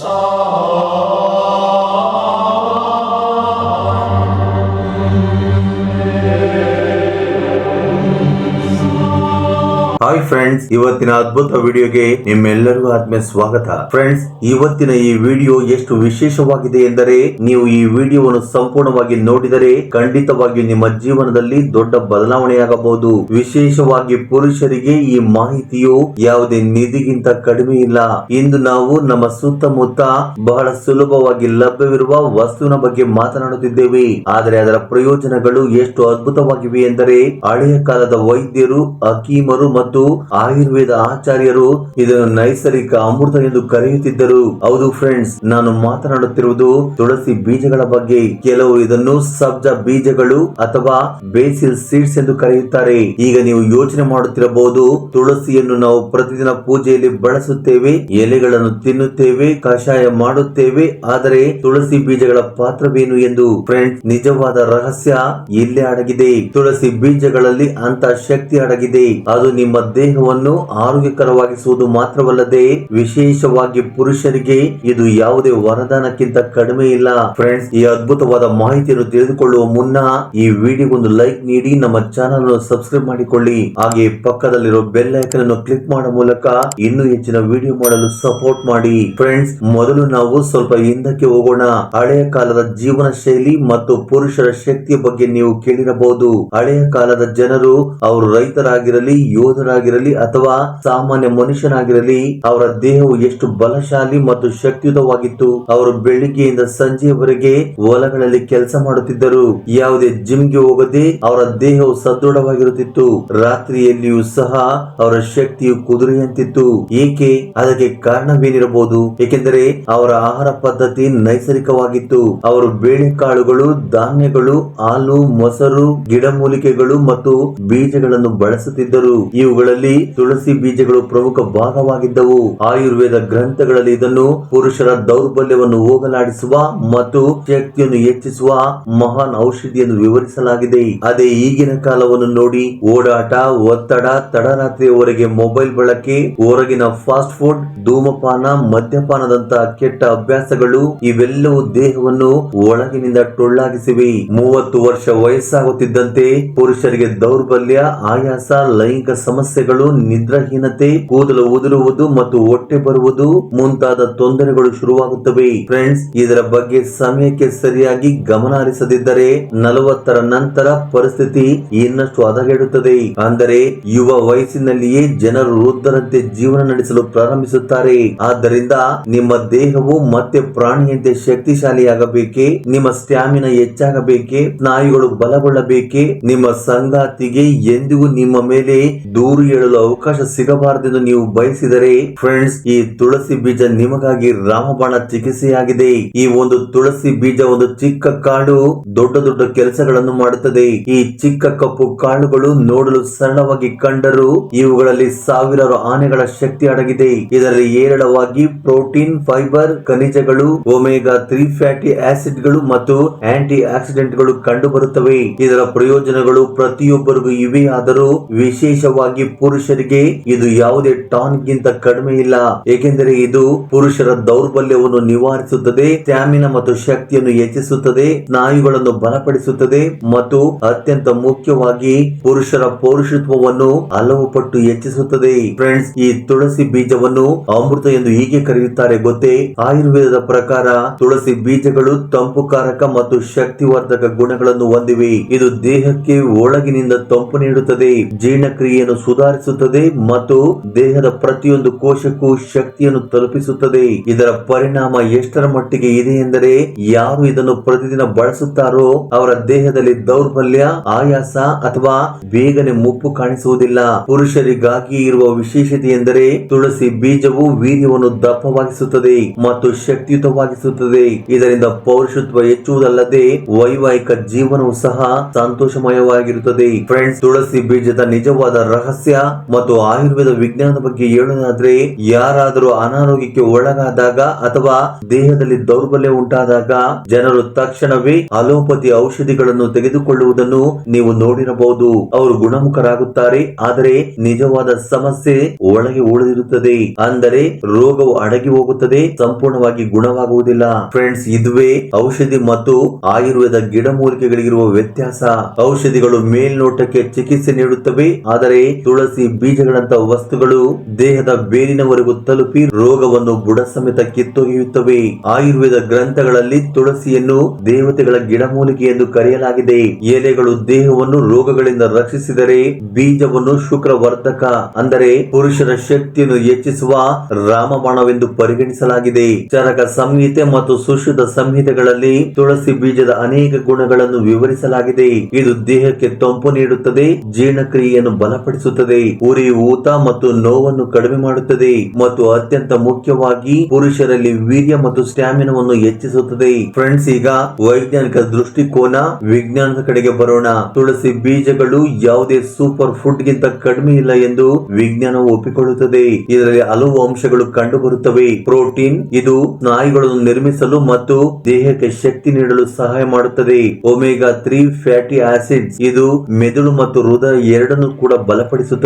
So. Hi friends ಇವತ್ತಿನ ಅದ್ಭುತ ವಿಡಿಯೋಗೆ ನಿಮ್ಮೆಲ್ಲರಿಗೂ ಆತ್ಮೀಯ ಸ್ವಾಗತ. ಫ್ರೆಂಡ್ಸ್ ಇವತ್ತಿನ ಈ ವಿಡಿಯೋ ಎಷ್ಟು ವಿಶೇಷವಾಗಿದೆ ಎಂದರೆ, ನೀವು ಈ ವಿಡಿಯೋವನ್ನು ಸಂಪೂರ್ಣವಾಗಿ ನೋಡಿದರೆ ಖಂಡಿತವಾಗಿಯೂ ನಿಮ್ಮ ಜೀವನದಲ್ಲಿ ದೊಡ್ಡ ಬದಲಾವಣೆಯಾಗಬಹುದು. ವಿಶೇಷವಾಗಿ ಪುರುಷರಿಗೆ ಈ ಮಾಹಿತಿಯು ಯಾವುದೇ ನಿಧಿಗಿಂತ ಕಡಿಮೆ ಇಲ್ಲ. ಇಂದು ನಾವು ನಮ್ಮ ಸುತ್ತಮುತ್ತ ಬಹಳ ಸುಲಭವಾಗಿ ಲಭ್ಯವಿರುವ ವಸ್ತುವಿನ ಬಗ್ಗೆ ಮಾತನಾಡುತ್ತಿದ್ದೇವೆ. ಆದರೆ ಅದರ ಪ್ರಯೋಜನಗಳು ಎಷ್ಟು ಅದ್ಭುತವಾಗಿವೆ ಎಂದರೆ, ಹಳೆಯ ಕಾಲದ ವೈದ್ಯರು ಅಕೀಮರು ಮತ್ತು ಆಯುರ್ವೇದ ಆಚಾರ್ಯರು ಇದನ್ನು ನೈಸರ್ಗಿಕ ಅಮೃತ ಎಂದು ಕರೆಯುತ್ತಿದ್ದರು. ಹೌದು ಫ್ರೆಂಡ್ಸ್ ನಾನು ಮಾತನಾಡುತ್ತಿರುವುದು ತುಳಸಿ ಬೀಜಗಳ ಬಗ್ಗೆ. ಕೆಲವು ಇದನ್ನು ಸಬ್ಜ ಬೀಜಗಳು ಅಥವಾ ಬೇಸಿಲ್ ಸೀಡ್ಸ್ ಎಂದು ಕರೆಯುತ್ತಾರೆ. ಈಗ ನೀವು ಯೋಚನೆ ಮಾಡುತ್ತಿರಬಹುದು, ತುಳಸಿಯನ್ನು ನಾವು ಪ್ರತಿದಿನ ಪೂಜೆಯಲ್ಲಿ ಬಳಸುತ್ತೇವೆ, ಎಲೆಗಳನ್ನು ತಿನ್ನುತ್ತೇವೆ, ಕಷಾಯ ಮಾಡುತ್ತೇವೆ, ಆದರೆ ತುಳಸಿ ಬೀಜಗಳ ಪಾತ್ರವೇನು ಎಂದು? ಫ್ರೆಂಡ್ಸ್ ನಿಜವಾದ ರಹಸ್ಯ ಇಲ್ಲೇ ಅಡಗಿದೆ. ತುಳಸಿ ಬೀಜಗಳಲ್ಲಿ ಅಂತ ಶಕ್ತಿ ಅಡಗಿದೆ. ಅದು ನಿಮ್ಮ ದೇಹವನ್ನು ಆರೋಗ್ಯಕರವಾಗಿಸುವುದು ಮಾತ್ರವಲ್ಲದೆ ವಿಶೇಷವಾಗಿ ಪುರುಷರಿಗೆ ಇದು ಯಾವುದೇ ವರದಾನಕ್ಕಿಂತ ಕಡಿಮೆ ಇಲ್ಲ. ಫ್ರೆಂಡ್ಸ್ ಈ ಅದ್ಭುತವಾದ ಮಾಹಿತಿಯನ್ನು ತಿಳಿದುಕೊಳ್ಳುವ ಮುನ್ನ ಈ ವಿಡಿಯೋಗೊಂದು ಲೈಕ್ ನೀಡಿ, ನಮ್ಮ ಚಾನಲ್ ಅನ್ನು ಸಬ್ಸ್ಕ್ರೈಬ್ ಮಾಡಿಕೊಳ್ಳಿ. ಹಾಗೆ ಪಕ್ಕದಲ್ಲಿರೋ ಬೆಲ್ ಐಕನ್ ಅನ್ನು ಕ್ಲಿಕ್ ಮಾಡುವ ಮೂಲಕ ಇನ್ನೂ ಹೆಚ್ಚಿನ ವಿಡಿಯೋ ಮಾಡಲು ಸಪೋರ್ಟ್ ಮಾಡಿ. ಫ್ರೆಂಡ್ಸ್ ಮೊದಲು ನಾವು ಸ್ವಲ್ಪ ಹಿಂದಕ್ಕೆ ಹೋಗೋಣ. ಹಳೆಯ ಕಾಲದ ಜೀವನ ಶೈಲಿ ಮತ್ತು ಪುರುಷರ ಶಕ್ತಿಯ ಬಗ್ಗೆ ನೀವು ಕೇಳಿರಬಹುದು. ಹಳೆಯ ಕಾಲದ ಜನರು ಅವರು ರೈತರಾಗಿರಲಿ ಯೋಧರಾಗಿರಲಿ ಅಥವಾ ಸಾಮಾನ್ಯ ಮನುಷ್ಯನಾಗಿರಲಿ, ಅವರ ದೇಹವು ಎಷ್ಟು ಬಲಶಾಲಿ ಮತ್ತು ಶಕ್ತಿಯುತವಾಗಿತ್ತು, ಅವರು ಬೆಳಿಗ್ಗೆಯಿಂದ ಸಂಜೆಯವರೆಗೆ ಹೊಲಗಳಲ್ಲಿ ಕೆಲಸ ಮಾಡುತ್ತಿದ್ದರು. ಯಾವುದೇ ಜಿಮ್ಗೆ ಹೋಗದೆ ಅವರ ದೇಹವು ಸದೃಢವಾಗಿರುತ್ತಿತ್ತು. ರಾತ್ರಿಯಲ್ಲಿಯೂ ಸಹ ಅವರ ಶಕ್ತಿಯು ಕುದುರೆಯಂತಿತ್ತು. ಏಕೆ? ಅದಕ್ಕೆ ಕಾರಣವೇನಿರಬಹುದು? ಏಕೆಂದರೆ ಅವರ ಆಹಾರ ಪದ್ಧತಿ ನೈಸರ್ಗಿಕವಾಗಿತ್ತು. ಅವರು ಬೇಳೆಕಾಳುಗಳು, ಧಾನ್ಯಗಳು, ಹಾಲು, ಮೊಸರು, ಗಿಡಮೂಲಿಕೆಗಳು ಮತ್ತು ಬೀಜಗಳನ್ನು ಬಳಸುತ್ತಿದ್ದರು. ಇವುಗಳಲ್ಲಿ ತುಳಸಿ ಬೀಜಗಳು ಪ್ರಮುಖ ಭಾಗವಾಗಿದ್ದವು. ಆಯುರ್ವೇದ ಗ್ರಂಥಗಳಲ್ಲಿ ಇದನ್ನು ಪುರುಷರ ದೌರ್ಬಲ್ಯವನ್ನು ಹೋಗಲಾಡಿಸುವ ಮತ್ತು ಶಕ್ತಿಯನ್ನು ಹೆಚ್ಚಿಸುವ ಮಹಾನ್ ಔಷಧಿಯನ್ನು ವಿವರಿಸಲಾಗಿದೆ. ಅದೇ ಈಗಿನ ಕಾಲವನ್ನು ನೋಡಿ ಓಡಾಟ, ಒತ್ತಡ, ತಡರಾತ್ರಿಯವರೆಗೆ ಮೊಬೈಲ್ ಬಳಕೆ, ಹೊರಗಿನ ಫಾಸ್ಟ್ ಫುಡ್, ಧೂಮಪಾನ, ಮದ್ಯಪಾನದಂತಹ ಕೆಟ್ಟ ಅಭ್ಯಾಸಗಳು ಇವೆಲ್ಲವೂ ದೇಹವನ್ನು ಒಳಗಿನಿಂದ ಟೊಳ್ಳಾಗಿಸಿವೆ. ಮೂವತ್ತು ವರ್ಷ ವಯಸ್ಸಾಗುತ್ತಿದ್ದಂತೆ ಪುರುಷರಿಗೆ ದೌರ್ಬಲ್ಯ, ಆಯಾಸ, ಲೈಂಗಿಕ ಸಮಸ್ಯೆಗಳು, ನಿದ್ರಾಹೀನತೆ, ಕೂದಲು ಉದುರುವುದು ಮತ್ತು ಹೊಟ್ಟೆ ಬರುವುದು ಮುಂತಾದ ತೊಂದರೆಗಳು ಶುರುವಾಗುತ್ತವೆ. ಫ್ರೆಂಡ್ಸ್ ಇದರ ಬಗ್ಗೆ ಸಮಯಕ್ಕೆ ಸರಿಯಾಗಿ ಗಮನ ಹರಿಸದಿದ್ದರೆ ನಲವತ್ತರ ನಂತರ ಪರಿಸ್ಥಿತಿ ಇನ್ನಷ್ಟು ಹದಗೆಡುತ್ತದೆ. ಅಂದರೆ ಯುವ ವಯಸ್ಸಿನಲ್ಲಿಯೇ ಜನರು ವೃದ್ಧರಂತೆ ಜೀವನ ನಡೆಸಲು ಪ್ರಾರಂಭಿಸುತ್ತಾರೆ. ಆದ್ದರಿಂದ ನಿಮ್ಮ ದೇಹವು ಮತ್ತೆ ಪ್ರಾಣಿಯಂತೆ ಶಕ್ತಿಶಾಲಿಯಾಗಬೇಕೆ, ನಿಮ್ಮ ಸ್ಟ್ಯಾಮಿನಾ ಹೆಚ್ಚಾಗಬೇಕೆ, ಸ್ನಾಯುಗಳು ಬಲಗೊಳ್ಳಬೇಕೆ, ನಿಮ್ಮ ಸಂಗಾತಿಗೆ ಎಂದಿಗೂ ನಿಮ್ಮ ಮೇಲೆ ದೂರು ಹೇಳಲು ಅವಕಾಶ ಸಿಗಬಾರದೆಂದು ನೀವು ಬಯಸಿದರೆ ಫ್ರೆಂಡ್ಸ್ ಈ ತುಳಸಿ ಬೀಜ ನಿಮಗಾಗಿ ರಾಮಬಾಣ ಚಿಕಿತ್ಸೆಯಾಗಿದೆ. ಈ ಒಂದು ತುಳಸಿ ಬೀಜ ಒಂದು ಚಿಕ್ಕ ಕಾಡು, ದೊಡ್ಡ ದೊಡ್ಡ ಕೆಲಸಗಳನ್ನು ಮಾಡುತ್ತದೆ. ಈ ಚಿಕ್ಕ ಕಪ್ಪು ಕಾಳುಗಳು ನೋಡಲು ಸರಳವಾಗಿ ಕಂಡರೂ. ಇವುಗಳಲ್ಲಿ ಸಾವಿರಾರು ಆನೆಗಳ ಶಕ್ತಿ ಅಡಗಿದೆ. ಇದರಲ್ಲಿ ಹೇರಳವಾಗಿ ಪ್ರೋಟೀನ್, ಫೈಬರ್, ಖನಿಜಗಳು, ಒಮೆಗಾ ತ್ರೀ ಫ್ಯಾಟಿ ಆಸಿಡ್ಗಳು ಮತ್ತು ಆಂಟಿ ಆಕ್ಸಿಡೆಂಟ್ಗಳು ಕಂಡು ಬರುತ್ತವೆ ಇದರ ಪ್ರಯೋಜನಗಳು ಪ್ರತಿಯೊಬ್ಬರಿಗೂ ಇವೆ ಆದರೂ ವಿಶೇಷವಾಗಿ ಪುರುಷರಿಗೆ ಇದು ಯಾವುದೇ ಟಾನ್ ಗಿಂತ ಕಡಿಮೆ ಇಲ್ಲ. ಏಕೆಂದರೆ ಇದು ಪುರುಷರ ದೌರ್ಬಲ್ಯವನ್ನು ನಿವಾರಿಸುತ್ತದೆ, ಸ್ಟ್ಯಾಮಿನ ಮತ್ತು ಶಕ್ತಿಯನ್ನು ಹೆಚ್ಚಿಸುತ್ತದೆ, ಸ್ನಾಯುಗಳನ್ನು ಬಲಪಡಿಸುತ್ತದೆ ಮತ್ತು ಅತ್ಯಂತ ಮುಖ್ಯವಾಗಿ ಪುರುಷರ ಪೌರುಷತ್ವವನ್ನು ಹಲವು ಪಟ್ಟು ಹೆಚ್ಚಿಸುತ್ತದೆ. ಫ್ರೆಂಡ್ಸ್ ಈ ತುಳಸಿ ಬೀಜವನ್ನು ಅಮೃತ ಎಂದು ಹೀಗೆ ಕರೆಯುತ್ತಾರೆ ಗೊತ್ತೇ? ಆಯುರ್ವೇದದ ಪ್ರಕಾರ ತುಳಸಿ ಬೀಜಗಳು ತಂಪುಕಾರಕ ಮತ್ತು ಶಕ್ತಿವರ್ಧಕ ಗುಣಗಳನ್ನು ಹೊಂದಿವೆ. ಇದು ದೇಹಕ್ಕೆ ಒಳಗಿನಿಂದ ತಂಪು ನೀಡುತ್ತದೆ. ಜೀರ್ಣಕ್ರಿಯೆಯನ್ನು ಸುಧಾರಿಸುತ್ತದೆ ಮತ್ತು ದೇಹದ ಪ್ರತಿಯೊಂದು ಕೋಶಕ್ಕೂ ಶಕ್ತಿಯನ್ನು ತಲುಪಿಸುತ್ತದೆ. ಇದರ ಪರಿಣಾಮ ಎಷ್ಟರ ಮಟ್ಟಿಗೆ ಇದೆ ಎಂದರೆ, ಯಾರು ಇದನ್ನು ಪ್ರತಿದಿನ ಬಳಸುತ್ತಾರೋ ಅವರ ದೇಹದಲ್ಲಿ ದೌರ್ಬಲ್ಯ, ಆಯಾಸ ಅಥವಾ ಬೇಗನೆ ಮುಪ್ಪು ಕಾಣಿಸುವುದಿಲ್ಲ. ಪುರುಷರಿಗಾಗಿ ಇರುವ ವಿಶೇಷತೆ ಎಂದರೆ, ತುಳಸಿ ಬೀಜವು ವೀರ್ಯವನ್ನು ದಪ್ಪವಾಗಿಸುತ್ತದೆ ಮತ್ತು ಶಕ್ತಿಯುತವಾಗಿಸುತ್ತದೆ. ಇದರಿಂದ ಪೌರುಷತ್ವ ಹೆಚ್ಚುವುದಲ್ಲದೆ ವೈವಾಹಿಕ ಜೀವನವು ಸಹ ಸಂತೋಷಮಯವಾಗಿರುತ್ತದೆ. ಫ್ರೆಂಡ್ಸ್ ತುಳಸಿ ಬೀಜದ ನಿಜವಾದ ರಹಸ್ಯ ಸಸ್ಯ ಮತ್ತು ಆಯುರ್ವೇದ ವಿಜ್ಞಾನದ ಬಗ್ಗೆ ಹೇಳೋದಾದ್ರೆ, ಯಾರಾದರೂ ಅನಾರೋಗ್ಯಕ್ಕೆ ಒಳಗಾದಾಗ ಅಥವಾ ದೇಹದಲ್ಲಿ ದೌರ್ಬಲ್ಯ ಉಂಟಾದಾಗ ಜನರು ತಕ್ಷಣವೇ ಅಲೋಪತಿ ಔಷಧಿಗಳನ್ನು ತೆಗೆದುಕೊಳ್ಳುವುದನ್ನು ನೀವು ನೋಡಿರಬಹುದು. ಅವರು ಗುಣಮುಖರಾಗುತ್ತಾರೆ, ಆದರೆ ನಿಜವಾದ ಸಮಸ್ಯೆ ಒಳಗೆ ಉಳಿದಿರುತ್ತದೆ. ಅಂದರೆ ರೋಗವು ಅಡಗಿ ಹೋಗುತ್ತದೆ, ಸಂಪೂರ್ಣವಾಗಿ ಗುಣವಾಗುವುದಿಲ್ಲ. ಫ್ರೆಂಡ್ಸ್, ಇದುವೇ ಔಷಧಿ ಮತ್ತು ಆಯುರ್ವೇದ ಗಿಡಮೂಲಿಕೆಗಳಿಗಿರುವ ವ್ಯತ್ಯಾಸ. ಔಷಧಿಗಳು ಮೇಲ್ನೋಟಕ್ಕೆ ಚಿಕಿತ್ಸೆ ನೀಡುತ್ತವೆ, ಆದರೆ ತುಳಸಿ ಬೀಜಗಳಂತಹ ವಸ್ತುಗಳು ದೇಹದ ಬೇರಿನವರೆಗೂ ತಲುಪಿ ರೋಗವನ್ನು ಬುಡ ಸಮೇತ ಕಿತ್ತೊಗೆಯುತ್ತವೆ. ಆಯುರ್ವೇದ ಗ್ರಂಥಗಳಲ್ಲಿ ತುಳಸಿಯನ್ನು ದೇವತೆಗಳ ಗಿಡಮೂಲಿಕೆ ಎಂದು ಕರೆಯಲಾಗಿದೆ. ಎಲೆಗಳು ದೇಹವನ್ನು ರೋಗಗಳಿಂದ ರಕ್ಷಿಸಿದರೆ ಬೀಜವನ್ನು ಶುಕ್ರವರ್ಧಕ, ಅಂದರೆ ಪುರುಷರ ಶಕ್ತಿಯನ್ನು ಹೆಚ್ಚಿಸುವ ರಾಮಬಾಣವೆಂದು ಪರಿಗಣಿಸಲಾಗಿದೆ. ಚರಕ ಸಂಹಿತೆ ಮತ್ತು ಸುಶುದ್ಧ ಸಂಹಿತೆಗಳಲ್ಲಿ ತುಳಸಿ ಬೀಜದ ಅನೇಕ ಗುಣಗಳನ್ನು ವಿವರಿಸಲಾಗಿದೆ. ಇದು ದೇಹಕ್ಕೆ ತಂಪು ನೀಡುತ್ತದೆ, ಜೀರ್ಣಕ್ರಿಯೆಯನ್ನು ಬಲಪಡಿಸುತ್ತದೆ. ಉರಿ ಊತ ಮತ್ತು ನೋವನ್ನು ಕಡಿಮೆ ಮಾಡುತ್ತದೆ ಮತ್ತು ಅತ್ಯಂತ ಮುಖ್ಯವಾಗಿ ಪುರುಷರಲ್ಲಿ ವೀರ್ಯ ಮತ್ತು ಸ್ಟ್ಯಾಮಿನವನ್ನು ಹೆಚ್ಚಿಸುತ್ತದೆ. ಫ್ರೆಂಡ್ಸ್, ಈಗ ವೈಜ್ಞಾನಿಕ ದೃಷ್ಟಿಕೋನ ವಿಜ್ಞಾನದ ಕಡೆಗೆ ಬರೋಣ. ತುಳಸಿ ಬೀಜಗಳು ಯಾವುದೇ ಸೂಪರ್ ಫುಡ್ ಗಿಂತ ಕಡಿಮೆ ಇಲ್ಲ ಎಂದು ವಿಜ್ಞಾನವು ಒಪ್ಪಿಕೊಳ್ಳುತ್ತದೆ. ಇದರಲ್ಲಿ ಹಲವು ಅಂಶಗಳು ಕಂಡುಬರುತ್ತವೆ. ಪ್ರೋಟೀನ್, ಇದು ಸ್ನಾಯುಗಳನ್ನು ನಿರ್ಮಿಸಲು ಮತ್ತು ದೇಹಕ್ಕೆ ಶಕ್ತಿ ನೀಡಲು ಸಹಾಯ ಮಾಡುತ್ತದೆ. ಒಮೆಗಾ ತ್ರೀ ಫ್ಯಾಟಿ ಆಸಿಡ್ ಇದು ಮೆದುಳು ಮತ್ತು ಹೃದಯ ಎರಡನ್ನು ಕೂಡ ಬಲಪಡಿಸುತ್ತದೆ.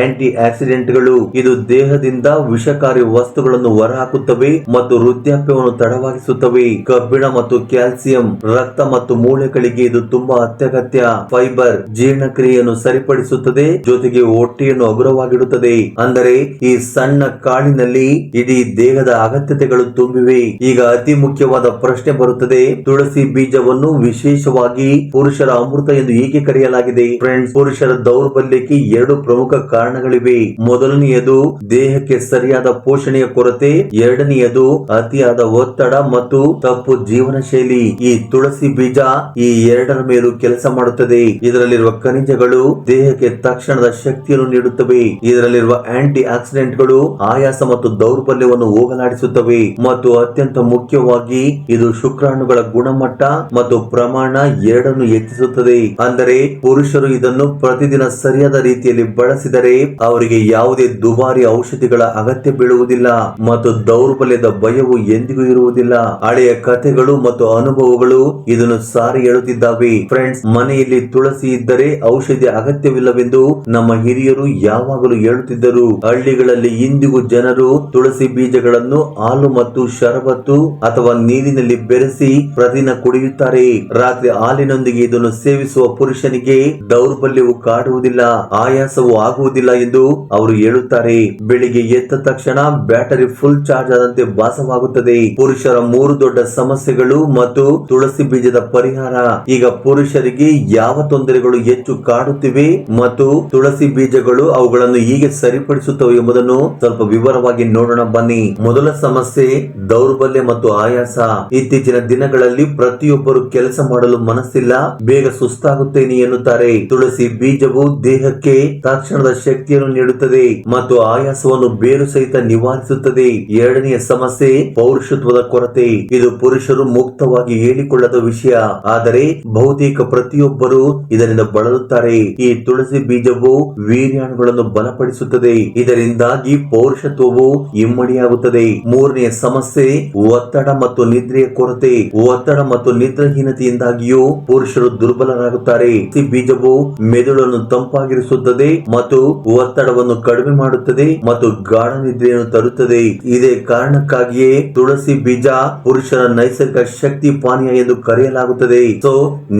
ಆಂಟಿ ಆಕ್ಸಿಡೆಂಟ್ಗಳು ಇದು ದೇಹದಿಂದ ವಿಷಕಾರಿ ವಸ್ತುಗಳನ್ನು ಹೊರಹಾಕುತ್ತವೆ ಮತ್ತು ವೃದ್ಧಾಪ್ಯವನ್ನು ತಡವಾಗಿಸುತ್ತವೆ ಕಬ್ಬಿಣ ಮತ್ತು ಕ್ಯಾಲ್ಸಿಯಂ, ರಕ್ತ ಮತ್ತು ಮೂಳೆಗಳಿಗೆ ಇದು ತುಂಬಾ ಅತ್ಯಗತ್ಯ. ಫೈಬರ್ ಜೀರ್ಣಕ್ರಿಯೆಯನ್ನು ಸರಿಪಡಿಸುತ್ತದೆ, ಜೊತೆಗೆ ಹೊಟ್ಟೆಯನ್ನು ಹಗುರವಾಗಿಡುತ್ತದೆ. ಅಂದರೆ ಈ ಸಣ್ಣ ಕಾಳಿನಲ್ಲಿ ಇಡೀ ದೇಹದ ಅಗತ್ಯತೆಗಳು ತುಂಬಿವೆ. ಈಗ ಅತಿ ಮುಖ್ಯವಾದ ಪ್ರಶ್ನೆ ಬರುತ್ತದೆ, ತುಳಸಿ ಬೀಜವನ್ನು ವಿಶೇಷವಾಗಿ ಪುರುಷರ ಅಮೃತ ಎಂದು ಏಕೆ ಕರೆಯಲಾಗಿದೆ. ಫ್ರೆಂಡ್ಸ್, ಪುರುಷರ ದೌರ್ಬಲ್ಯಕ್ಕೆ ಎರಡು ಪ್ರಮುಖ ಕಾರಣಗಳಿವೆ. ಮೊದಲನೆಯದು, ದೇಹಕ್ಕೆ ಸರಿಯಾದ ಪೋಷಣೆಯ ಕೊರತೆ. ಎರಡನೆಯದು, ಅತಿಯಾದ ಒತ್ತಡ ಮತ್ತು ತಪ್ಪು ಜೀವನ ಶೈಲಿ ಈ ತುಳಸಿ ಬೀಜ ಈ ಎರಡರ ಮೇಲೂ ಕೆಲಸ ಮಾಡುತ್ತದೆ. ಇದರಲ್ಲಿರುವ ಖನಿಜಗಳು ದೇಹಕ್ಕೆ ತಕ್ಷಣದ ಶಕ್ತಿಯನ್ನು ನೀಡುತ್ತವೆ. ಇದರಲ್ಲಿರುವ ಆಂಟಿ ಆಕ್ಸಿಡೆಂಟ್ಗಳು ಆಯಾಸ ಮತ್ತು ದೌರ್ಬಲ್ಯವನ್ನು ಹೋಗಲಾಡಿಸುತ್ತವೆ. ಮತ್ತು ಅತ್ಯಂತ ಮುಖ್ಯವಾಗಿ, ಇದು ಶುಕ್ರಾಣುಗಳ ಗುಣಮಟ್ಟ ಮತ್ತು ಪ್ರಮಾಣ ಎರಡನ್ನು ಹೆಚ್ಚಿಸುತ್ತದೆ. ಅಂದರೆ, ಪುರುಷರು ಇದನ್ನು ಪ್ರತಿದಿನ ಸರಿಯಾದ ರೀತಿಯಲ್ಲಿ ಬಳಸಿದರೆ ಅವರಿಗೆ ಯಾವುದೇ ದುಬಾರಿ ಔಷಧಿಗಳ ಅಗತ್ಯ ಬೀಳುವುದಿಲ್ಲ ಮತ್ತು ದೌರ್ಬಲ್ಯದ ಭಯವು ಎಂದಿಗೂ ಇರುವುದಿಲ್ಲ. ಹಳೆಯ ಕಥೆಗಳು ಮತ್ತು ಅನುಭವಗಳು ಇದನ್ನು ಸಾರಿ ಹೇಳುತ್ತಿದ್ದಾವೆ. ಫ್ರೆಂಡ್ಸ್ ಮನೆಯಲ್ಲಿ ತುಳಸಿ ಇದ್ದರೆ ಔಷಧಿ ಅಗತ್ಯವಿಲ್ಲವೆಂದು ನಮ್ಮ ಹಿರಿಯರು ಯಾವಾಗಲೂ ಹೇಳುತ್ತಿದ್ದರು. ಹಳ್ಳಿಗಳಲ್ಲಿ ಇಂದಿಗೂ ಜನರು ತುಳಸಿ ಬೀಜಗಳನ್ನು ಹಾಲು ಮತ್ತು ಶರಬತ್ತು ಅಥವಾ ನೀರಿನಲ್ಲಿ ಬೆರೆಸಿ ಪ್ರತಿದಿನ ಕುಡಿಯುತ್ತಾರೆ. ರಾತ್ರಿ ಹಾಲಿನೊಂದಿಗೆ ಇದನ್ನು ಸೇವಿಸುವ ಪುರುಷನಿಗೆ ದೌರ್ಬಲ್ಯವು ಕಾಡುವುದಿಲ್ಲ. ಆಯಾಸವು ಆಗುವುದಿಲ್ಲ ಎಂದು ಅವರು ಹೇಳುತ್ತಾರೆ. ಬೆಳಿಗ್ಗೆ ಎದ್ದ ತಕ್ಷಣ ಬ್ಯಾಟರಿ ಫುಲ್ ಚಾರ್ಜ್ ಆದಂತೆ ಭಾಸವಾಗುತ್ತದೆ. ಪುರುಷರ ಮೂರು ದೊಡ್ಡ ಸಮಸ್ಯೆಗಳು ಮತ್ತು ತುಳಸಿ ಬೀಜದ ಪರಿಹಾರ. ಈಗ ಪುರುಷರಿಗೆ ಯಾವ ತೊಂದರೆಗಳು ಹೆಚ್ಚು ಕಾಡುತ್ತಿವೆ ಮತ್ತು ತುಳಸಿ ಬೀಜಗಳು ಅವುಗಳನ್ನು ಹೇಗೆ ಸರಿಪಡಿಸುತ್ತವೆ ಎಂಬುದನ್ನು ಸ್ವಲ್ಪ ವಿವರವಾಗಿ ನೋಡೋಣ ಬನ್ನಿ. ಮೊದಲ ಸಮಸ್ಯೆ ದೌರ್ಬಲ್ಯ ಮತ್ತು ಆಯಾಸ. ಇತ್ತೀಚಿನ ದಿನಗಳಲ್ಲಿ ಪ್ರತಿಯೊಬ್ಬರು ಕೆಲಸ ಮಾಡಲು ಮನಸ್ಸಿಲ್ಲ. ಬೇಗ ಸುಸ್ತಾಗುತ್ತೇನೆ ಎನ್ನುತ್ತಾರೆ. ತುಳಸಿ ಬೀಜವು ದೇಹಕ್ಕೆ ತಕ್ಷಣದ ಶಕ್ತಿಯನ್ನು ನೀಡುತ್ತದೆ ಮತ್ತು ಆಯಾಸವನ್ನು ಬೇರು ಸಹಿತ ನಿವಾರಿಸುತ್ತದೆ. ಎರಡನೆಯ ಸಮಸ್ಯೆ ಪೌರುಷತ್ವದ ಕೊರತೆ. ಇದು ಪುರುಷರು ಮುಕ್ತವಾಗಿ ಹೇಳಿಕೊಳ್ಳದ ವಿಷಯ. ಆದರೆ ಬಹುತೇಕ ಪ್ರತಿಯೊಬ್ಬರು ಇದರಿಂದ ಬಳಲುತ್ತಾರೆ. ಈ ತುಳಸಿ ಬೀಜವು ವೀರ್ಯಾಣುಗಳನ್ನು ಬಲಪಡಿಸುತ್ತದೆ. ಇದರಿಂದಾಗಿ ಪೌರುಷತ್ವವು ಇಮ್ಮಡಿಯಾಗುತ್ತದೆ. ಮೂರನೆಯ ಸಮಸ್ಯೆ ಒತ್ತಡ ಮತ್ತು ನಿದ್ರೆಯ ಕೊರತೆ. ಒತ್ತಡ ಮತ್ತು ನಿದ್ರಾಹೀನತೆಯಿಂದಾಗಿಯೂ ಪುರುಷರು ದುರ್ಬಲರಾಗುತ್ತಾರೆ. ಈ ಬೀಜವು ಮೆದುಳನ್ನು ತಂಪಾಗಿರಿಸುತ್ತದೆ. ಮತ್ತು ಒತ್ತಡವನ್ನು ಕಡಿಮೆ ಮಾಡುತ್ತದೆ ಮತ್ತು ಗಾಢ ನಿದ್ರೆಯನ್ನು ತರುತ್ತದೆ. ಇದೇ ಕಾರಣಕ್ಕಾಗಿಯೇ ತುಳಸಿ ಬೀಜ ಪುರುಷರ ನೈಸರ್ಗಿಕ ಶಕ್ತಿ ಪಾನೀಯ ಎಂದು ಕರೆಯಲಾಗುತ್ತದೆ. ಸೊ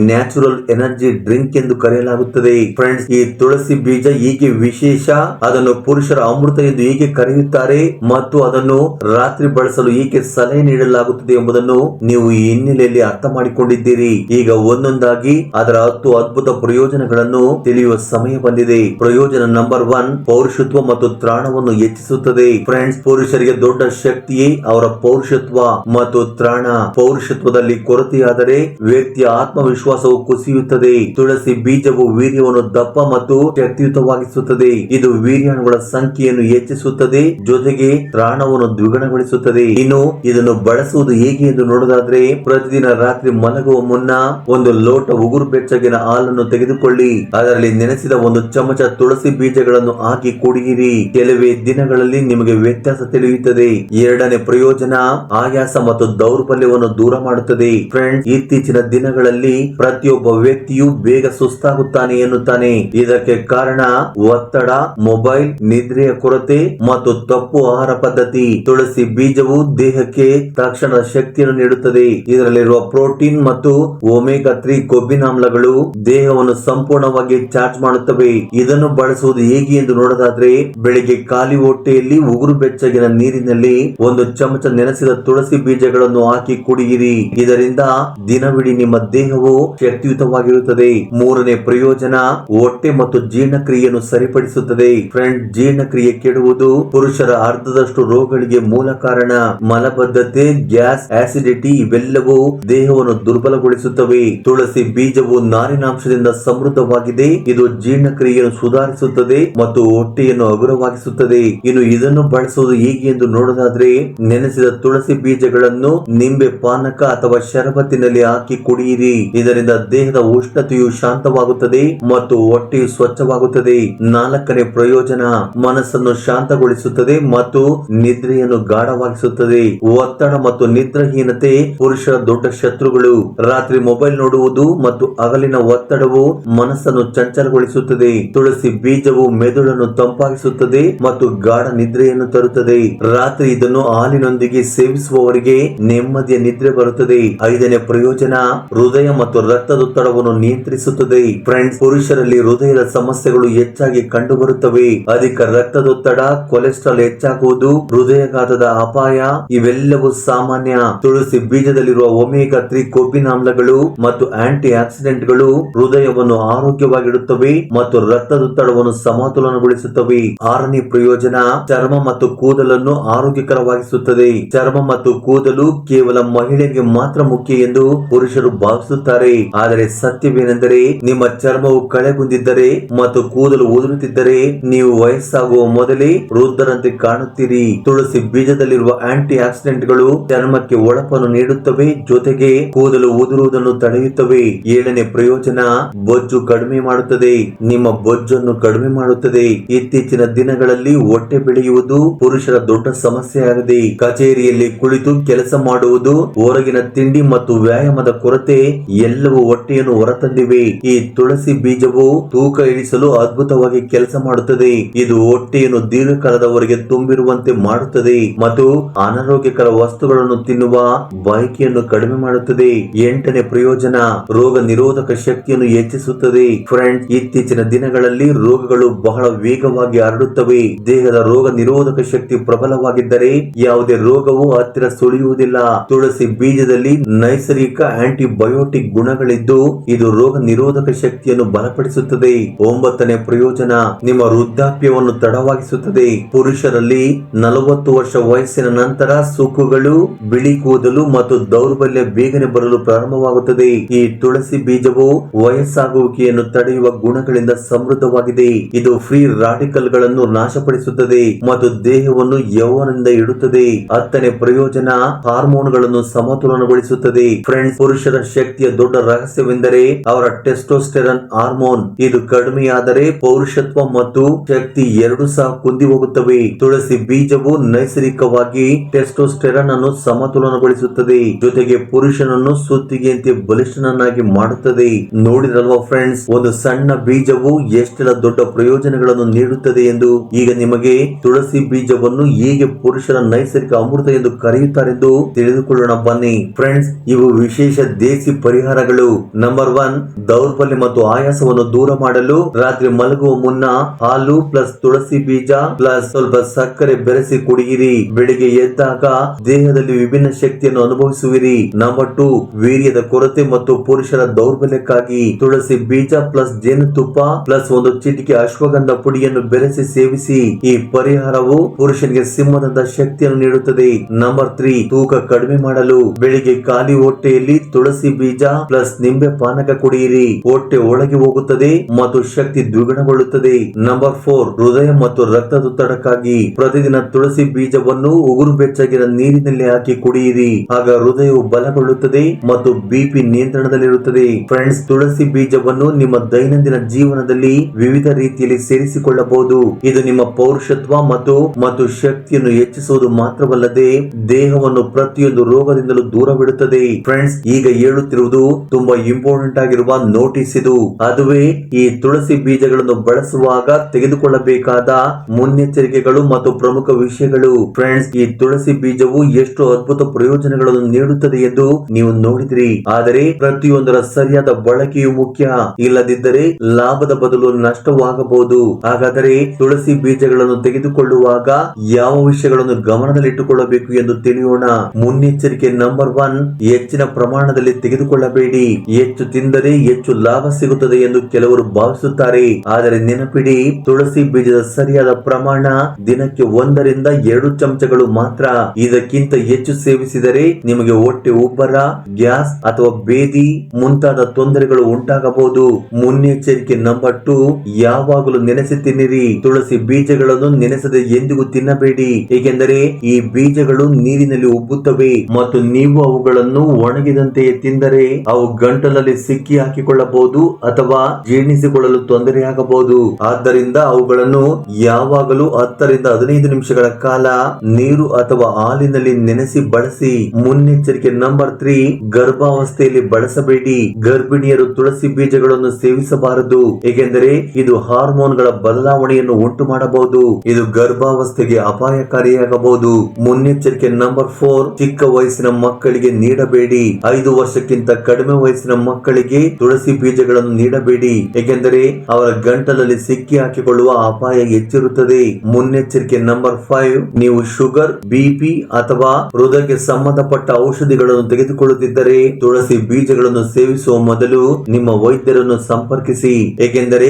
ನ್ಯಾಚುರಲ್ ಎನರ್ಜಿ ಡ್ರಿಂಕ್ ಎಂದು ಕರೆಯಲಾಗುತ್ತದೆ. ಫ್ರೆಂಡ್ಸ್ ಈ ತುಳಸಿ ಬೀಜ ಹೀಗೆ ವಿಶೇಷ, ಅದನ್ನು ಪುರುಷರ ಅಮೃತ ಎಂದು ಹೀಗೆ ಕರೆಯುತ್ತಾರೆ ಮತ್ತು ಅದನ್ನು ರಾತ್ರಿ ಬಳಸಲು ಏಕೆ ಸಲಹೆ ನೀಡಲಾಗುತ್ತದೆ ಎಂಬುದನ್ನು ನೀವು ಈ ಹಿನ್ನೆಲೆಯಲ್ಲಿ ಅರ್ಥ ಮಾಡಿಕೊಂಡಿದ್ದೀರಿ. ಈಗ ಒಂದೊಂದಾಗಿ ಅದರ ಹತ್ತು ಅದ್ಭುತ ಪ್ರಯೋಜನಗಳನ್ನು ತಿಳಿಯುವ ಸಮಯ ಬಂದಿದೆ. ಪ್ರಯೋಜನ ನಂಬರ್ ಒನ್ ಪೌರುಷತ್ವ ಮತ್ತು ತ್ರಾಣವನ್ನು ಹೆಚ್ಚಿಸುತ್ತದೆ. ಫ್ರೆಂಡ್ಸ್ ಪುರುಷರಿಗೆ ದೊಡ್ಡ ಶಕ್ತಿಯೇ ಅವರ ಪೌರುಷತ್ವ ಮತ್ತು ತ್ರಾಣ. ಪೌರುಷತ್ವದಲ್ಲಿ ಕೊರತೆಯಾದರೆ ವ್ಯಕ್ತಿಯ ಆತ್ಮವಿಶ್ವಾಸವು ಕುಸಿಯುತ್ತದೆ. ತುಳಸಿ ಬೀಜವು ವೀರ್ಯವನ್ನು ದಪ್ಪ ಮತ್ತು ಶಕ್ತಿಯುತವಾಗಿಸುತ್ತದೆ. ಇದು ವೀರ್ಯಾಣುಗಳ ಸಂಖ್ಯೆಯನ್ನು ಹೆಚ್ಚಿಸುತ್ತದೆ, ಜೊತೆಗೆ ತ್ರಾಣವನ್ನು ದ್ವಿಗುಣಗೊಳಿಸುತ್ತದೆ. ಇನ್ನು ಇದನ್ನು ಬಳಸುವುದು ಹೇಗೆ ಎಂದು ನೋಡೋದಾದ್ರೆ, ಪ್ರತಿದಿನ ರಾತ್ರಿ ಮಲಗುವ ಮುನ್ನ ಒಂದು ಲೋಟ ಉಗುರು ಬೆಚ್ಚಗಿನ ಹಾಲನ್ನು ತೆಗೆದುಕೊಳ್ಳಿ. ಅದರಲ್ಲಿ ನೆನೆಸಿದ ಒಂದು ಚಮಚ ತುಳಸಿ ಬೀಜಗಳನ್ನು ಹಾಕಿ ಕುಡಿಯಿರಿ. ಕೆಲವೇ ದಿನಗಳಲ್ಲಿ ನಿಮಗೆ ವ್ಯತ್ಯಾಸ ತಿಳಿಯುತ್ತದೆ. ಎರಡನೇ ಪ್ರಯೋಜನ ಆಯಾಸ ಮತ್ತು ದೌರ್ಬಲ್ಯವನ್ನು ದೂರ ಮಾಡುತ್ತದೆ. ಫ್ರೆಂಡ್ಸ್ ಇತ್ತೀಚಿನ ದಿನಗಳಲ್ಲಿ ಪ್ರತಿಯೊಬ್ಬ ವ್ಯಕ್ತಿಯು ಬೇಗ ಸುಸ್ತಾಗುತ್ತಾನೆ ಎನ್ನುತ್ತಾನೆ. ಇದಕ್ಕೆ ಕಾರಣ ಒತ್ತಡ, ಮೊಬೈಲ್, ನಿದ್ರೆಯ ಕೊರತೆ ಮತ್ತು ತಪ್ಪು ಆಹಾರ ಪದ್ಧತಿ. ತುಳಸಿ ಬೀಜವು ದೇಹಕ್ಕೆ ತಕ್ಷಣ ಶಕ್ತಿಯನ್ನು ನೀಡುತ್ತದೆ. ಇದರಲ್ಲಿರುವ ಪ್ರೋಟೀನ್ ಮತ್ತು ಒಮೆಗಾ ತ್ರೀ ಕೊಬ್ಬಿನಾಮ್ಲಗಳು ದೇಹವನ್ನು ಸಂಪೂರ್ಣವಾಗಿ ಚಾರ್ಜ್ ಮಾಡುತ್ತವೆ. ಇದನ್ನು ಬಳಸುವುದು ಹೇಗೆ ಎಂದು ನೋಡೋದಾದ್ರೆ, ಬೆಳಿಗ್ಗೆ ಖಾಲಿ ಹೊಟ್ಟೆಯಲ್ಲಿ ಉಗುರು ಬೆಚ್ಚಗಿನ ನೀರಿನಲ್ಲಿ ಒಂದು ಚಮಚ ನೆನೆಸಿದ ತುಳಸಿ ಬೀಜಗಳನ್ನು ಹಾಕಿ ಕುಡಿಯಿರಿ. ಇದರಿಂದ ದಿನವಿಡೀ ನಿಮ್ಮ ದೇಹವು ಶಕ್ತಿಯುತವಾಗಿರುತ್ತದೆ. ಮೂರನೇ ಪ್ರಯೋಜನ, ಹೊಟ್ಟೆ ಮತ್ತು ಜೀರ್ಣಕ್ರಿಯೆಯನ್ನು ಸರಿಪಡಿಸುತ್ತದೆ. ಫ್ರೆಂಡ್, ಜೀರ್ಣಕ್ರಿಯೆ ಕೆಡುವುದು ಪುರುಷರ ಅರ್ಧದಷ್ಟು ರೋಗಗಳಿಗೆ ಮೂಲ ಕಾರಣ. ಮಲಬದ್ಧತೆ, ಗ್ಯಾಸ್, ಆಸಿಡಿಟಿ ಇವೆಲ್ಲವೂ ದೇಹವನ್ನು ದುರ್ಬಲಗೊಳಿಸುತ್ತವೆ. ತುಳಸಿ ಬೀಜವು ನಾರಿನಾಂಶದಿಂದ ಸಮೃದ್ಧವಾಗಿದೆ. ಇದು ಜೀರ್ಣಕ್ರಿಯೆಯನ್ನು ಸುಧಾರಿಸುತ್ತದೆ ಮತ್ತು ಹೊಟ್ಟೆಯನ್ನು ಹಗುರವಾಗಿಸುತ್ತದೆ. ಇನ್ನು ಇದನ್ನು ಬಳಸುವುದು ಹೇಗೆ ಎಂದು ನೋಡೋದಾದ್ರೆ, ನೆನೆಸಿದ ತುಳಸಿ ಬೀಜಗಳನ್ನು ನಿಂಬೆ ಪಾನಕ ಅಥವಾ ಶರಬತ್ತಿನಲ್ಲಿ ಹಾಕಿ ಕುಡಿಯಿರಿ. ಇದರಿಂದ ದೇಹದ ಉಷ್ಣತೆಯು ಶಾಂತವಾಗುತ್ತದೆ ಮತ್ತು ಹೊಟ್ಟೆಯು ಸ್ವಚ್ಛವಾಗುತ್ತದೆ. ನಾಲ್ಕನೇ ಪ್ರಯೋಜನ, ಮನಸ್ಸನ್ನು ಶಾಂತಗೊಳಿಸುತ್ತದೆ ಮತ್ತು ನಿದ್ರೆಯನ್ನು ಗಾಢವಾಗಿಸುತ್ತದೆ. ಒತ್ತಡ ಮತ್ತು ನಿದ್ರಾಹೀನತೆ ಪುರುಷರ ದೊಡ್ಡ ಶತ್ರುಗಳು. ರಾತ್ರಿ ಮೊಬೈಲ್ ನೋಡುವುದು ಮತ್ತು ಹಗಲಿನ ಒತ್ತಡವು ಮನಸ್ಸನ್ನು ಚಂಚಲಗೊಳಿಸುತ್ತದೆ. ತುಳಸಿ ಬೀಜವು ಮೆದುಳನ್ನು ತಂಪಾಗಿಸುತ್ತದೆ ಮತ್ತು ಗಾಢ ನಿದ್ರೆಯನ್ನು ತರುತ್ತದೆ. ರಾತ್ರಿ ಇದನ್ನು ಹಾಲಿನೊಂದಿಗೆ ಸೇವಿಸುವವರಿಗೆ ನೆಮ್ಮದಿಯ ನಿದ್ರೆ ಬರುತ್ತದೆ. ಐದನೇ ಪ್ರಯೋಜನ, ಹೃದಯ ಮತ್ತು ರಕ್ತದೊತ್ತಡವನ್ನು ನಿಯಂತ್ರಿಸುತ್ತದೆ. ಫ್ರೆಂಡ್ಸ್ ಪುರುಷರಲ್ಲಿ ಹೃದಯದ ಸಮಸ್ಯೆಗಳು ಹೆಚ್ಚಾಗಿ ಕಂಡುಬರುತ್ತವೆ. ಅಧಿಕ ರಕ್ತದೊತ್ತಡ ಕೊಲೆಸ್ಟ್ರಾಲ್ ಹೆಚ್ಚಾಗುವುದು, ಹೃದಯಘಾತದ ಅಪಾಯ, ಇವೆಲ್ಲವೂ ಸಾಮಾನ್ಯ. ತುಳಸಿ ಬೀಜದಲ್ಲಿರುವ ಒಮೇಗಾ ತ್ರೀ ಕೊಬ್ಬಿನಾಮ್ಲಗಳು ಮತ್ತು ಆಂಟಿ ಆಕ್ಸಿಡೆಂಟ್ಗಳು ಹೃದಯವನ್ನು ಆರೋಗ್ಯವಾಗಿಡುತ್ತವೆ ಮತ್ತು ರಕ್ತದೊತ್ತಡವನ್ನು ಸಮತೋಲನಗೊಳಿಸುತ್ತವೆ. ಆರನೇ ಪ್ರಯೋಜನ, ಚರ್ಮ ಮತ್ತು ಕೂದಲನ್ನು ಆರೋಗ್ಯಕರವಾಗಿಸುತ್ತದೆ. ಚರ್ಮ ಮತ್ತು ಕೂದಲು ಕೇವಲ ಮಹಿಳೆಗೆ ಮಾತ್ರ ಮುಖ್ಯ ಎಂದು ಪುರುಷರು ಭಾವಿಸುತ್ತಾರೆ. ಆದರೆ ಸತ್ಯವೇನೆಂದರೆ, ನಿಮ್ಮ ಚರ್ಮವು ಕಳೆಗುಂದಿದ್ದರೆ ಮತ್ತು ಕೂದಲು ಉದುರುತ್ತಿದ್ದರೆ ನೀವು ವಯಸ್ಸಾಗುವ ಮೊದಲೇ ವೃದ್ಧರಂತೆ ಕಾಣುತ್ತೀರಿ. ತುಳಸಿ ಬೀಜದಲ್ಲಿರುವ ಆಂಟಿ ಆಕ್ಸಿಡೆಂಟ್ಗಳು ಚರ್ಮಕ್ಕೆ ಒಳಪನ್ನು ನೀಡುತ್ತವೆ, ಜೊತೆಗೆ ಕೂದಲು ಉದುರುವುದನ್ನು ತಡೆಯುತ್ತವೆ. ಏಳನೇ ಪ್ರಯೋಜನ, ಬೊಜ್ಜು ಕಡಿಮೆ ಮಾಡುತ್ತದೆ. ನಿಮ್ಮ ಬೊಜ್ಜನ್ನು ಕಡಿಮೆ ಮಾಡುತ್ತದೆ. ಇತ್ತೀಚಿನ ದಿನಗಳಲ್ಲಿ ಹೊಟ್ಟೆ ಬೆಳೆಯುವುದು ಪುರುಷರ ದೊಡ್ಡ ಸಮಸ್ಯೆಯಾಗಿದೆ. ಕಚೇರಿಯಲ್ಲಿ ಕುಳಿತು ಕೆಲಸ ಮಾಡುವುದು, ಹೊರಗಿನ ತಿಂಡಿ ಮತ್ತು ವ್ಯಾಯಾಮದ ಕೊರತೆ ಎಲ್ಲವೂ ಹೊಟ್ಟೆಯನ್ನು ಹೊರತಂದಿವೆ. ಈ ತುಳಸಿ ಬೀಜವು ತೂಕ ಇಳಿಸಲು ಅದ್ಭುತವಾಗಿ ಕೆಲಸ ಮಾಡುತ್ತದೆ. ಇದು ಹೊಟ್ಟೆಯನ್ನು ದೀರ್ಘಕಾಲದವರೆಗೆ ತುಂಬಿರುವಂತೆ ಮಾಡುತ್ತದೆ ಮತ್ತು ಅನಾರೋಗ್ಯಕರ ವಸ್ತುಗಳನ್ನು ತಿನ್ನುವ ಬಯಕೆಯನ್ನು ಕಡಿಮೆ ಮಾಡುತ್ತದೆ. ಎಂಟನೇ ಪ್ರಯೋಜನ, ರೋಗ ನಿರೋಧಕ ಶಕ್ತಿಯನ್ನು ಹೆಚ್ಚಿಸುತ್ತದೆ. ಫ್ರೆಂಡ್ ಇತ್ತೀಚಿನ ದಿನಗಳಲ್ಲಿ ರೋಗಗಳು ಬಹಳ ವೇಗವಾಗಿ ಹರಡುತ್ತವೆ. ದೇಹದ ರೋಗ ನಿರೋಧಕ ಶಕ್ತಿ ಪ್ರಬಲವಾಗಿದ್ದರೆ ಯಾವುದೇ ರೋಗವು ಹತ್ತಿರ ಸುಳಿಯುವುದಿಲ್ಲ. ತುಳಸಿ ಬೀಜದಲ್ಲಿ ನೈಸರ್ಗಿಕ ಆಂಟಿಬಯೋಟಿಕ್ ಗುಣಗಳಿದ್ದು, ಇದು ರೋಗ ನಿರೋಧಕ ಶಕ್ತಿಯನ್ನು ಬಲಪಡಿಸುತ್ತದೆ. ಒಂಬತ್ತನೇ ಪ್ರಯೋಜನ, ನಿಮ್ಮ ವೃದ್ಧಾಪ್ಯವನ್ನು ತಡವಾಗಿಸುತ್ತದೆ. ಪುರುಷರಲ್ಲಿ ನಲವತ್ತು ವರ್ಷ ವಯಸ್ಸಿನ ನಂತರ ಸುಕ್ಕುಗಳು, ಬಿಳಿ ಕೂದಲು ಮತ್ತು ದೌರ್ಬಲ್ಯ ಬೇಗನೆ ಬರಲು ಪ್ರಾರಂಭವಾಗುತ್ತದೆ. ಈ ತುಳಸಿ ಬೀಜವು ವಯಸ್ಸಾಗುವಿಕೆಯನ್ನು ತಡೆಯುವ ಗುಣಗಳಿಂದ ಸಮೃದ್ಧವಾಗಿದೆ. ಇದು ಫ್ರೀ ರಾಡಿಕಲ್ಗಳನ್ನು ನಾಶಪಡಿಸುತ್ತದೆ, ಮತ್ತು ದೇಹವನ್ನು ಯೌವನದಿಂದ ಇಡುತ್ತದೆ. ಹತ್ತನೇ ಪ್ರಯೋಜನ ಹಾರ್ಮೋನ್ಗಳನ್ನು ಸಮತೋಲನಗೊಳಿಸುತ್ತದೆ. ಫ್ರೆಂಡ್ಸ್ ಪುರುಷರ ಶಕ್ತಿಯ ದೊಡ್ಡ ರಹಸ್ಯವೆಂದರೆ ಅವರ ಟೆಸ್ಟೋಸ್ಟೆರನ್ ಹಾರ್ಮೋನ್ ಇದು ಕಡಿಮೆಯಾದರೆ ಪೌರುಷತ್ವ ಮತ್ತು ಶಕ್ತಿ ಎರಡು ಸಹ ಕುಂದಿ ಹೋಗುತ್ತವೆ ತುಳಸಿ ಬೀಜವು ನೈಸರ್ಗಿಕವಾಗಿ ಟೆಸ್ಟೋಸ್ಟೆರನ್ ಅನ್ನು ಸಮತೋಲನಗೊಳಿಸುತ್ತದೆ. ಜೊತೆಗೆ ಪುರುಷನನ್ನು ಸುತ್ತಿಗೆಯಂತೆ ಬಲಿಷ್ಠನನ್ನಾಗಿ ಮಾಡುತ್ತದೆ. ನೋಡಿದಲ್ವಾ ಫ್ರೆಂಡ್ಸ್ ಒಂದು ಸಣ್ಣ ಬೀಜವು ಎಷ್ಟೆಲ್ಲ ದೊಡ್ಡ ಪ್ರಯೋಜನಗಳನ್ನು ನೀಡುತ್ತದೆ ಎಂದು ಈಗ ನಿಮಗೆ ತುಳಸಿ ಬೀಜವನ್ನು ಹೇಗೆ ಪುರುಷರ ನೈಸರ್ಗಿಕ ಅಮೃತ ಎಂದು ಕರೆಯುತ್ತಾರೆಂದು ತಿಳಿದುಕೊಳ್ಳೋಣ ಬನ್ನಿ. ಫ್ರೆಂಡ್ಸ್ ಇವು ವಿಶೇಷ ದೇಸಿ ಪರಿಹಾರಗಳು. ನಂಬರ್ ಒನ್ ದೌರ್ಬಲ್ಯ ಮತ್ತು ಆಯಾಸವನ್ನು ದೂರ ಮಾಡಲು ರಾತ್ರಿ ಮಲಗುವ ಮುನ್ನ ಹಾಲು ಪ್ಲಸ್ ತುಳಸಿ ಬೀಜ ಪ್ಲಸ್ ಸ್ವಲ್ಪ ಸಕ್ಕರೆ ಬೆರೆಸಿ ಕುಡಿಯಿರಿ. ಬೆಳಿಗ್ಗೆ ಎದ್ದಾಗ ದೇಹದಲ್ಲಿ ವಿಭಿನ್ನ ಶಕ್ತಿಯನ್ನು ಅನುಭವಿಸುವಿರಿ. ನಂಬರ್ ಟು ವೀರ್ಯದ ಕೊರತೆ ಮತ್ತು ಪುರುಷರ ದೌರ್ಬಲ್ಯಕ್ಕಾಗಿ ತುಳಸಿ ಬೀಜ ಪ್ಲಸ್ ಜೇನುತುಪ್ಪ ಪ್ಲಸ್ ಒಂದು ಚಿಟಿಕೆ ಅಶ್ವಗಂಧ ಪುಡಿಯನ್ನು ಬೆರೆಸಿ ಸೇವಿಸಿ, ಈ ಪರಿಹಾರವು ಪುರುಷನಿಗೆ ಸಿಂಹದಂತ ಶಕ್ತಿಯನ್ನು ನೀಡುತ್ತದೆ. ನಂಬರ್ ತ್ರೀ ತೂಕ ಕಡಿಮೆ ಮಾಡಲು ಬೆಳಿಗ್ಗೆ ಖಾಲಿ ಹೊಟ್ಟೆಯಲ್ಲಿ ತುಳಸಿ ಬೀಜ ಪ್ಲಸ್ ನಿಂಬೆ ಪಾನಕ ಕುಡಿಯಿರಿ. ಹೊಟ್ಟೆ ಒಳಗೆ ಹೋಗುತ್ತದೆ ಮತ್ತು ಶಕ್ತಿ ದ್ವಿಗುಣಗೊಳ್ಳುತ್ತದೆ. ನಂಬರ್ ಫೋರ್ ಹೃದಯ ಮತ್ತು ರಕ್ತದೊತ್ತಡಕ್ಕಾಗಿ ಪ್ರತಿದಿನ ತುಳಸಿ ಬೀಜವನ್ನು ಉಗುರು ಬೆಚ್ಚಗಿನ ನೀರಿನಲ್ಲಿ ಹಾಕಿ ಕುಡಿಯಿರಿ. ಆಗ ಹೃದಯವು ಬಲಗೊಳ್ಳುತ್ತದೆ ಮತ್ತು ಬಿಪಿ ನಿಯಂತ್ರಣದಲ್ಲಿರುತ್ತದೆ. ಫ್ರೆಂಡ್ಸ್ ತುಳಸಿ ಬೀಜವನ್ನು ನಿಮ್ಮ ದೈನಂದಿನ ಜೀವನದಲ್ಲಿ ವಿವಿಧ ರೀತಿಯಲ್ಲಿ ಸೇರಿಸಿಕೊಳ್ಳಬಹುದು. ಇದು ನಿಮ್ಮ ಪೌರುಷತ್ವ ಮತ್ತು ಮತ್ತು ಶಕ್ತಿಯನ್ನು ಹೆಚ್ಚಿಸುವುದು ಮಾತ್ರವಲ್ಲದೆ ದೇಹವನ್ನು ಪ್ರತಿಯೊಂದು ರೋಗದಿಂದಲೂ ದೂರವಿಡುತ್ತದೆ. ಫ್ರೆಂಡ್ಸ್ ಈಗ ಹೇಳುತ್ತಿರುವುದು ತುಂಬಾ ಇಂಪಾರ್ಟೆಂಟ್ ಆಗಿರುವ ನೋಟಿಸ್ ಇದು. ಅದುವೇ ಈ ತುಳಸಿ ಬೀಜಗಳನ್ನು ಬಳಸುವಾಗ ತೆಗೆದುಕೊಳ್ಳಬೇಕಾದ ಮುನ್ನೆಚ್ಚರಿಕೆಗಳು ಮತ್ತು ಪ್ರಮುಖ ವಿಷಯಗಳು. ಫ್ರೆಂಡ್ಸ್ ಈ ತುಳಸಿ ಬೀಜವು ಎಷ್ಟು ಅದ್ಭುತ ಪ್ರಯೋಜನಗಳನ್ನು ನೀಡುತ್ತದೆ ಎಂದು ನೀವು ನೋಡಿದ್ರಿ. ಆದರೆ ಪ್ರತಿಯೊಂದರ ಸರಿಯಾದ ಬಳಕೆಯು ಮುಖ್ಯ. ಇಲ್ಲದಿದ್ದರೆ ಲಾಭದ ಬದಲು ನಷ್ಟವಾಗಬಹುದು. ಹಾಗಾದರೆ ತುಳಸಿ ಬೀಜಗಳನ್ನು ತೆಗೆದುಕೊಳ್ಳುವಾಗ ಯಾವ ವಿಷಯಗಳನ್ನು ಗಮನದಲ್ಲಿಟ್ಟುಕೊಳ್ಳಬೇಕು ಎಂದು ತಿಳಿಯೋಣ. ಮುನ್ನೆಚ್ಚರಿಕೆ ನಂಬರ್ ಒನ್, ಹೆಚ್ಚಿನ ಪ್ರಮಾಣದಲ್ಲಿ ತೆಗೆದುಕೊಳ್ಳಬೇಡಿ. ಹೆಚ್ಚು ತಿಂದರೆ ಹೆಚ್ಚು ಲಾಭ ಸಿಗುತ್ತದೆ ಎಂದು ಕೆಲವರು ಭಾವಿಸುತ್ತಾರೆ. ಆದರೆ ನೆನಪಿಡಿ, ತುಳಸಿ ಬೀಜದ ಸರಿಯಾದ ಪ್ರಮಾಣ ದಿನಕ್ಕೆ ಒಂದರಿಂದ ಎರಡು ಚಮಚಗಳು ಮಾತ್ರ. ಇದಕ್ಕಿಂತ ಹೆಚ್ಚು ಸೇವಿಸಿದರೆ ನಿಮಗೆ ಹೊಟ್ಟೆ ಉಬ್ಬರ, ಗ್ಯಾಸ್ ಅಥವಾ ಬೇದಿ ಮುಂತಾದ ತೊಂದರೆಗಳು ಉಂಟಾಗಬಹುದು. ಮುನ್ನೆಚ್ಚರಿಕೆ ನಂಬರ್ ಟು ಯಾವಾಗಲೂ ನೆನೆಸಿ ತಿನ್ನಿರಿ ತುಳಸಿ ಬೀಜಗಳನ್ನು ನೆನೆಸದೆ ಎಂದಿಗೂ ತಿನ್ನಬೇಡಿ. ಏಕೆಂದರೆ ಈ ಬೀಜಗಳು ನೀರಿನಲ್ಲಿ ಉಬ್ಬುತ್ತವೆ ಮತ್ತು ನೀವು ಅವುಗಳನ್ನು ಒಣಗಿದಂತೆಯೇ ತಿಂದರೆ ಅವು ಗಂಟಲಲ್ಲಿ ಸಿಕ್ಕಿ ಹಾಕಿಕೊಳ್ಳಬಹುದು ಅಥವಾ ಜೀರ್ಣಿಸಿಕೊಳ್ಳಲು ತೊಂದರೆಯಾಗಬಹುದು ಆದ್ದರಿಂದ ಅವುಗಳನ್ನು ಯಾವಾಗಲೂ ಹತ್ತರಿಂದ ಹದಿನೈದು ನಿಮಿಷಗಳ ಕಾಲ ನೀರು ಅಥವಾ ಹಾಲಿನಲ್ಲಿ ನೆನೆಸಿ ಬಳಸಿ. ಮುನ್ನೆಚ್ಚರಿಕೆ ನಂಬರ್ ತ್ರೀ, ಗರ್ಭಾವಸ್ಥೆಯಲ್ಲಿ ಬಳಸಬೇಡಿ. ಗರ್ಭಿಣಿಯರು ತುಳಸಿ ಬೀಜಗಳನ್ನು ಸೇವಿಸಬಾರದು. ಏಕೆಂದರೆ ಇದು ಹಾರ್ಮೋನ್ಗಳ ಬದಲಾವಣೆಯನ್ನು ಉಂಟು ಮಾಡಬಹುದು. ಇದು ಗರ್ಭಾವಸ್ಥೆಗೆ ಅಪಾಯಕಾರಿಯಾಗಬಹುದು. ಮುನ್ನೆಚ್ಚರಿಕೆ ನಂಬರ್ ಫೋರ್, ಚಿಕ್ಕ ವಯಸ್ಸಿನ ಮಕ್ಕಳಿಗೆ ನೀಡಬೇಡಿ. ಐದು ವರ್ಷಕ್ಕಿಂತ ಕಡಿಮೆ ವಯಸ್ಸಿನ ಮಕ್ಕಳಿಗೆ ತುಳಸಿ ಬೀಜಗಳನ್ನು ನೀಡಬೇಡಿ. ಏಕೆಂದರೆ ಅವರ ಗಂಟಲಲ್ಲಿ ಸಿಕ್ಕಿ ಹಾಕಿಕೊಳ್ಳುವ ಅಪಾಯ ಹೆಚ್ಚಿರುತ್ತದೆ. ಮುನ್ನೆಚ್ಚರಿಕೆ ನಂಬರ್ ಫೈವ್, ನೀವು ಶುಗರ್ ಬಿಪಿ ಅಥವಾ ಹೃದಯಕ್ಕೆ ಸಂಬಂಧಪಟ್ಟ ಔಷಧಿಗಳನ್ನು ತೆಗೆದುಕೊಳ್ಳುತ್ತಿದ್ದರೆ ತುಳಸಿ ಬೀಜಗಳನ್ನು ಸೇವಿಸುವ ಮೊದಲು ನಿಮ್ಮ ವೈದ್ಯರನ್ನು ಸಂಪರ್ಕಿಸಿ. ಏಕೆಂದರೆ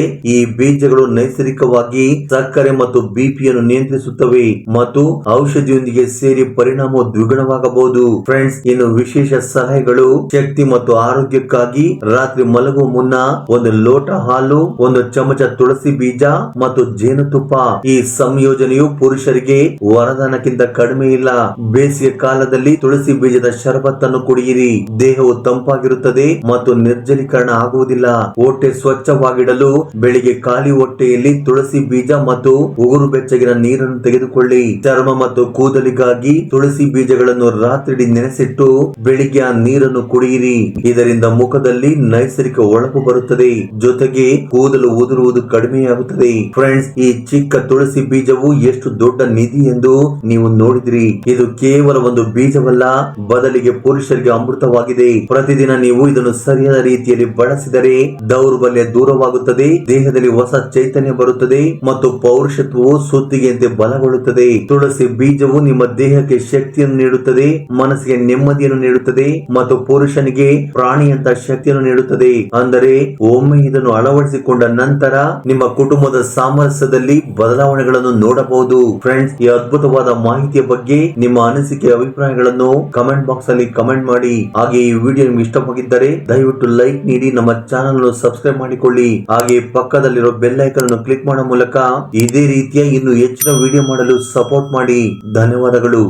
ಬೀಜಗಳು ನೈಸರ್ಗಿಕವಾಗಿ ಸಕ್ಕರೆ ಮತ್ತು ಬಿಪಿಯನ್ನು ನಿಯಂತ್ರಿಸುತ್ತವೆ ಮತ್ತು ಔಷಧಿಯೊಂದಿಗೆ ಸೇರಿ ಪರಿಣಾಮ ದ್ವಿಗುಣವಾಗಬಹುದು. ಫ್ರೆಂಡ್ಸ್, ಇನ್ನು ವಿಶೇಷ ಸಲಹೆಗಳು ಶಕ್ತಿ ಮತ್ತು ಆರೋಗ್ಯಕ್ಕಾಗಿ ರಾತ್ರಿ ಮಲಗುವ ಮುನ್ನ ಒಂದು ಲೋಟ ಹಾಲು, ಒಂದು ಚಮಚ ತುಳಸಿ ಬೀಜ ಮತ್ತು ಜೇನುತುಪ್ಪ. ಈ ಸಂಯೋಜನೆಯು ಪುರುಷರಿಗೆ ವರದಾನಕ್ಕಿಂತ ಕಡಿಮೆ ಇಲ್ಲ. ಬೇಸಿಗೆ ಕಾಲದಲ್ಲಿ ತುಳಸಿ ಬೀಜದ ಶರಬತ್ತನ್ನು ಕುಡಿಯಿರಿ. ದೇಹವು ತಂಪಾಗಿರುತ್ತದೆ ಮತ್ತು ನಿರ್ಜಲೀಕರಣ ಆಗುವುದಿಲ್ಲ. ಹೊಟ್ಟೆ ಸ್ವಚ್ಛವಾಗಿಡಲು ಬೆಳಿಗ್ಗೆ ಖಾಲಿ ಹೊಟ್ಟೆಯಲ್ಲಿ ತುಳಸಿ ಬೀಜ ಮತ್ತು ಉಗುರು ಬೆಚ್ಚಗಿನ ನೀರನ್ನು ತೆಗೆದುಕೊಳ್ಳಿ. ಚರ್ಮ ಮತ್ತು ಕೂದಲಿಗಾಗಿ ತುಳಸಿ ಬೀಜಗಳನ್ನು ರಾತ್ರಿ ನೆನೆಸಿಟ್ಟು ಬೆಳಿಗ್ಗೆ ಆ ನೀರನ್ನು ಕುಡಿಯಿರಿ. ಇದರಿಂದ ಮುಖದಲ್ಲಿ ನೈಸರ್ಗಿಕ ಒಳಪು ಬರುತ್ತದೆ. ಜೊತೆಗೆ ಕೂದಲು ಉದುರುವುದು ಕಡಿಮೆಯಾಗುತ್ತದೆ. ಫ್ರೆಂಡ್ಸ್, ಈ ಚಿಕ್ಕ ತುಳಸಿ ಬೀಜವು ಎಷ್ಟು ದೊಡ್ಡ ನಿಧಿ ಎಂದು ನೀವು ನೋಡಿದ್ರಿ. ಇದು ಕೇವಲ ಒಂದು ಬೀಜವಲ್ಲ, ಬದಲಿಗೆ ಪುರುಷರಿಗೆ ಅಮೃತವಾಗಿದೆ. ಪ್ರತಿದಿನ ನೀವು ಇದನ್ನು ಸರಿಯಾದ ರೀತಿಯಲ್ಲಿ ಬಳಸಿದರೆ ದೌರ್ಬಲ್ಯ ದೂರವಾಗುತ್ತದೆ ದೇಹದಲ್ಲಿ ಹೊಸ ಚೈತನ್ಯ ಬರುತ್ತದೆ ಮತ್ತು ಪೌರುಷತ್ವವು ಸುತ್ತಿಗೆಯಂತೆ ಬಲಗೊಳ್ಳುತ್ತದೆ. ತುಳಸಿ ಬೀಜವು ನಿಮ್ಮ ದೇಹಕ್ಕೆ ಶಕ್ತಿಯನ್ನು ನೀಡುತ್ತದೆ, ಮನಸ್ಸಿಗೆ ನೆಮ್ಮದಿಯನ್ನು ನೀಡುತ್ತದೆ ಮತ್ತು ಪುರುಷನಿಗೆ ಪ್ರಾಣಿಯಂತ ಶಕ್ತಿಯನ್ನು ನೀಡುತ್ತದೆ. ಅಂದರೆ ಒಮ್ಮೆ ಇದನ್ನು ಅಳವಡಿಸಿಕೊಂಡ ನಂತರ ನಿಮ್ಮ ಕುಟುಂಬದ ಸಾಮರಸ್ಯದಲ್ಲಿ ಬದಲಾವಣೆಗಳನ್ನು ನೋಡಬಹುದು. ಫ್ರೆಂಡ್ಸ್, ಈ ಅದ್ಭುತವಾದ ಮಾಹಿತಿಯ ಬಗ್ಗೆ ನಿಮ್ಮ ಅನಿಸಿಕೆ, ಅಭಿಪ್ರಾಯಗಳನ್ನು ಕಮೆಂಟ್ ಬಾಕ್ಸ್ ಅಲ್ಲಿ ಕಮೆಂಟ್ ಮಾಡಿ. ಹಾಗೆ ಈ ವಿಡಿಯೋ ನಿಮ್ಗೆ ಇಷ್ಟವಾಗಿದ್ದರೆ ದಯವಿಟ್ಟು ಲೈಕ್ ನೀಡಿ, ನಮ್ಮ ಚಾನಲ್ ಸಬ್ಸ್ಕ್ರೈಬ್ ಮಾಡಿಕೊಳ್ಳಿ. ಹಾಗೆ ಪಕ್ಕದಲ್ಲಿರೋ ಬೆಲ್ ಐಕನ್ ಅನ್ನು ಕ್ಲಿಕ್ ಮಾಡೋ ಮೂಲಕ ಇದೇ ರೀತಿಯ ಇನ್ನು ಹೆಚ್ಚಿನ ವಿಡಿಯೋ ಮಾಡಲು ಸಪೋರ್ಟ್ ಮಾಡಿ. ಧನ್ಯವಾದಗಳು.